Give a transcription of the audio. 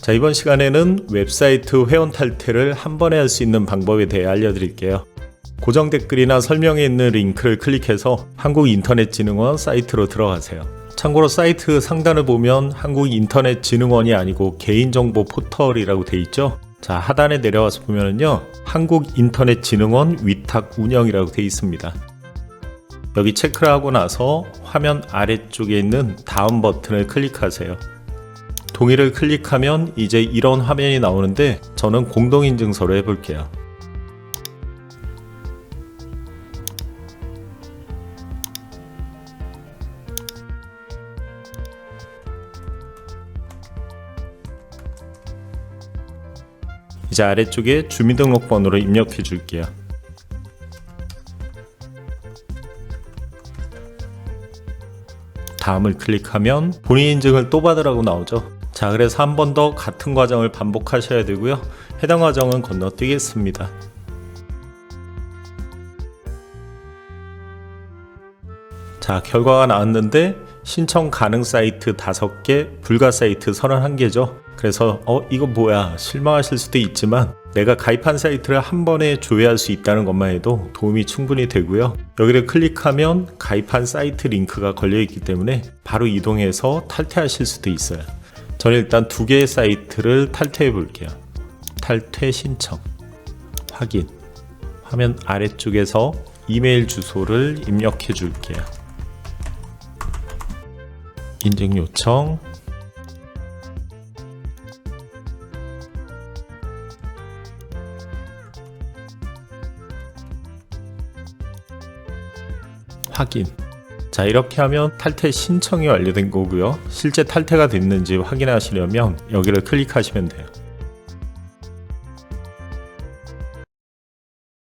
자, 이번 시간에는 웹사이트 회원 탈퇴를 한 번에 할 수 있는 방법에 대해 알려드릴게요. 고정 댓글이나 설명에 있는 링크를 클릭해서 한국인터넷진흥원 사이트로 들어가세요. 참고로 사이트 상단을 보면 한국인터넷진흥원이 아니고 개인정보 포털이라고 돼 있죠. 자, 하단에 내려와서 보면은요. 한국인터넷진흥원 위탁 운영이라고 돼 있습니다. 여기 체크를 하고 나서 화면 아래쪽에 있는 다음 버튼을 클릭하세요. 동의를 클릭하면 이제 이런 화면이 나오는데 저는 공동인증서로 해볼게요. 이제 아래쪽에 주민등록번호를 입력해 줄게요. 다음을 클릭하면 본인 인증을 또 받으라고 나오죠. 자, 그래서 한 번 더 같은 과정을 반복하셔야 되고요. 해당 과정은 건너뛰겠습니다. 자, 결과가 나왔는데 신청 가능 사이트 5개, 불가 사이트 31개죠. 그래서 어 이거 뭐야 실망하실 수도 있지만 내가 가입한 사이트를 한 번에 조회할 수 있다는 것만 해도 도움이 충분히 되고요. 여기를 클릭하면 가입한 사이트 링크가 걸려 있기 때문에 바로 이동해서 탈퇴하실 수도 있어요. 저는 일단 두 개의 사이트를 탈퇴해 볼게요. 탈퇴 신청 확인 화면 아래쪽에서 이메일 주소를 입력해 줄게요. 인증 요청 확인. 자, 이렇게 하면 탈퇴 신청이 완료된 거고요. 실제 탈퇴가 됐는지 확인하시려면 여기를 클릭하시면 돼요.